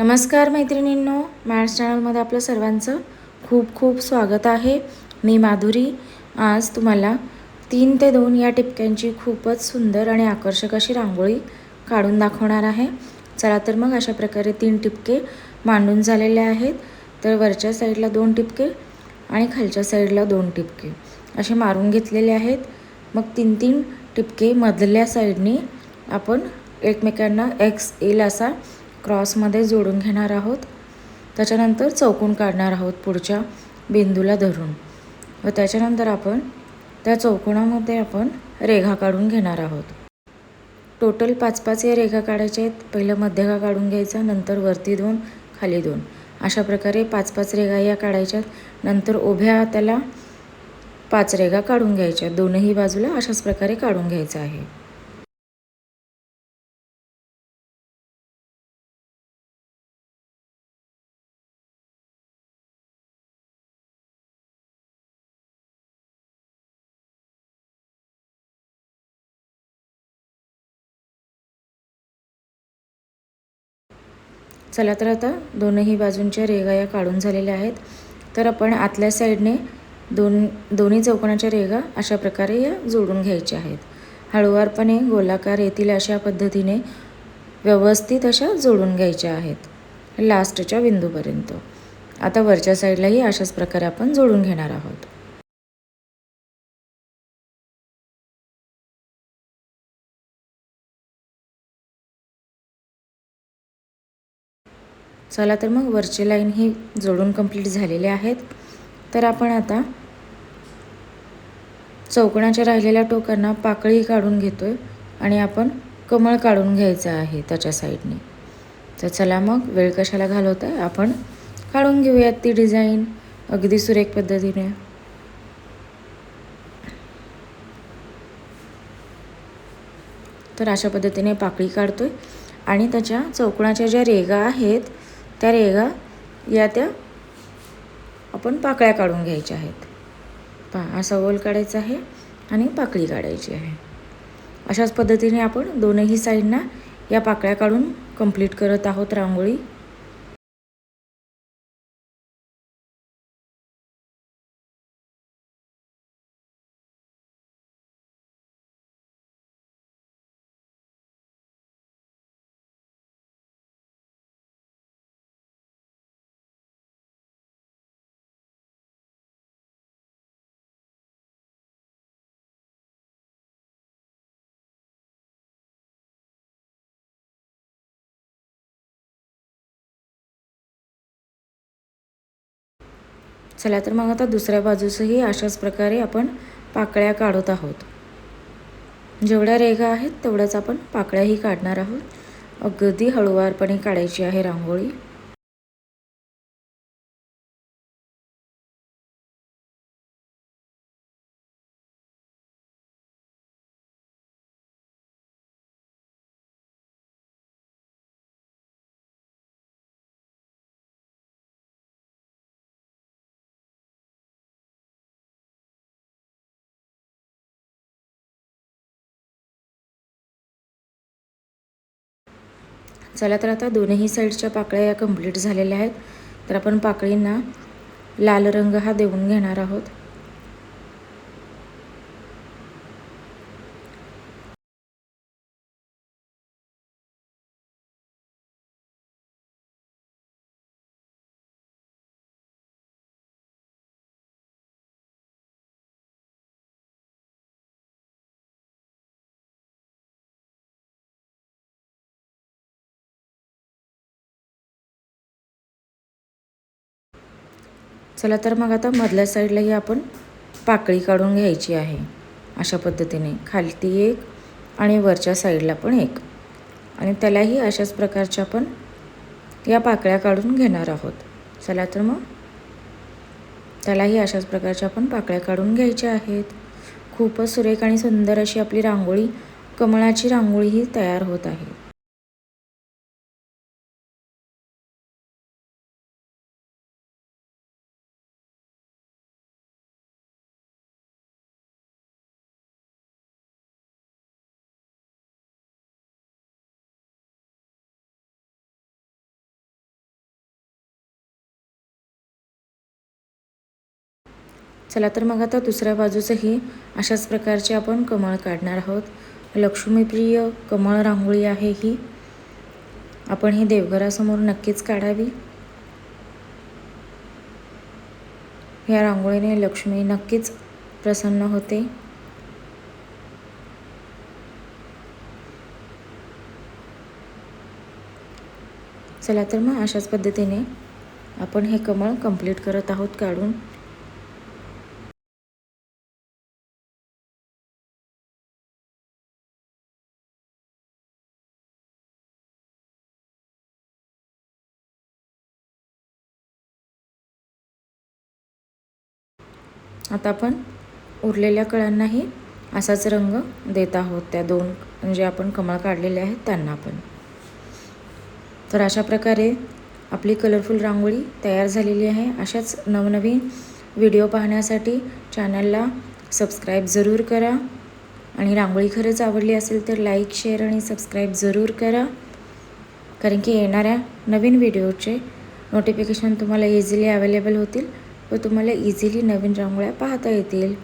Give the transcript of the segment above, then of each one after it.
नमस्कार मैत्रिणींनो मॅथ्स चॅनलमध्ये आपलं सर्वांचं खूप खूप स्वागत आहे. मी माधुरी. आज तुम्हाला तीन ते दोन या टिपक्यांची खूपच सुंदर आणि आकर्षक अशी रांगोळी काढून दाखवणार आहे. चला तर मग अशा प्रकारे तीन टिपके मांडून झालेले आहेत. तर वरच्या साईडला दोन टिपके आणि खालच्या साईडला दोन टिपके असे मारून घेतलेले आहेत. मग तीन तीन टिपके मधल्या साईडनी आपण एकमेकांना एक्स एल असा क्रॉसमध्ये जोडून घेणार आहोत. त्याच्यानंतर चौकून काढणार आहोत पुढच्या बिंदूला धरून. व त्याच्यानंतर आपण त्या चौकोनामध्ये आपण रेघा काढून घेणार आहोत. टोटल पाच पाच या रेघा काढायच्या आहेत. पहिलं मध्यगा काढून घ्यायचा नंतर वरती दोन खाली दोन. अशा प्रकारे पाच पाच रेघा या काढायच्यात नंतर उभ्या त्याला पाच रेघा काढून घ्यायच्या दोनही बाजूला अशाच प्रकारे काढून घ्यायचं आहे. चला तर आता दोनही बाजूंच्या रेघा या काढून झालेल्या आहेत. तर आपण आतल्या साईडने दोन दोन्ही चौकोनाच्या रेघा अशा प्रकारे या जोडून घ्यायच्या आहेत. हळुवारपणे गोलाकार येतील अशा पद्धतीने व्यवस्थित अशा जोडून घ्यायच्या आहेत. लास्टच्या बिंदूपर्यंत. आता वरच्या साईडलाही अशाच प्रकारे आपण जोडून घेणार आहोत. चला तर मग वरचे लाईन ही जोडून कंप्लीट झालेले आहेत. तर आपण आता चौकणाच्या राहिलेल्या टोकांना पाकळी काढून घेतो आहे आणि आपण कमळ काढून घ्यायचं आहे त्याच्या साईडने तर चला मग वेळ कशाला घालवत आहे आपण काढून घेऊयात ती डिझाईन अगदी सुरेख पद्धतीने. तर अशा पद्धतीने पाकळी काढतो आहे आणि त्याच्या चौकणाच्या ज्या रेगा आहेत त्या रेगा या त्या आपण पाकळ्या काढून घ्यायच्या आहेत. पहा असा ओल काढायचा आहे आणि पाकळी काढायची आहे. अशाच पद्धतीने आपण दोनही साईडना या पाकळ्या काढून कंप्लीट करत आहोत रांगोळी. चला तर मग आता दुसऱ्या बाजूसही अशाच प्रकारे आपण पाकळ्या काढत आहोत. जेवढ्या रेघा आहेत तेवढ्याच आपण पाकळ्याही काढणार आहोत. अगदी हळुवारपणे काढायची आहे रांगोळी. चला तर आता दोन्ही साईडच्या पाकळ्या या कंप्लीट झालेल्या आहेत. तर आपण पाकळींना लाल रंग हा देऊन घेणार आहोत. चला तर मग आता मधल्या साईडलाही आपण पाकळी काढून घ्यायची आहे. अशा पद्धतीने खालती एक आणि वरच्या साईडला पण एक. आणि त्यालाही अशाच प्रकारच्या आपण या पाकळ्या काढून घेणार आहोत. चला तर मग त्यालाही अशाच प्रकारच्या आपण पाकळ्या काढून घ्यायच्या आहेत. खूपच सुरेख आणि सुंदर अशी आपली रांगोळी कमळाची रांगोळी ही तयार होत आहे. चला तर मग आता दुसऱ्या बाजूचंही अशाच प्रकारचे आपण कमळ काढणार आहोत. लक्ष्मीप्रिय कमळ रांगोळी आहे ही. आपण ही देवघरासमोर नक्कीच काढावी. या रांगोळीने लक्ष्मी नक्कीच प्रसन्न होते. चला तर मग अशाच पद्धतीने आपण हे कमळ कंप्लीट करत आहोत काढून. आता आपण उरलेल्या कळ्यांनाही असाच रंग देत आहोत. त्या दोन जे आपण कमळ काढलेले आहेत त्यांना पण. तर अशा प्रकारे आपली कलरफुल रांगोळी तयार झालेली आहे. अशाच नवनवीन व्हिडिओ पाहण्यासाठी चॅनलला सबस्क्राईब जरूर करा. आणि रांगोळी खरंच आवडली असेल तर लाईक शेअर आणि सबस्क्राईब जरूर करा. कारण की येणाऱ्या नवीन व्हिडिओचे नोटिफिकेशन तुम्हाला इझिली अवेलेबल होतील. व तुम्हाला इझिली नवीन रांगोळ्या पाहता येतील.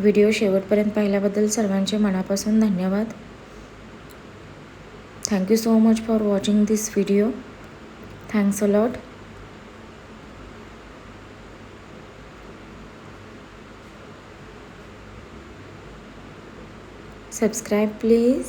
व्हिडिओ शेवटपर्यंत पाहिल्याबद्दल सर्वांचे मनापासून धन्यवाद. Thank you so much for watching this video thanks a lot subscribe please.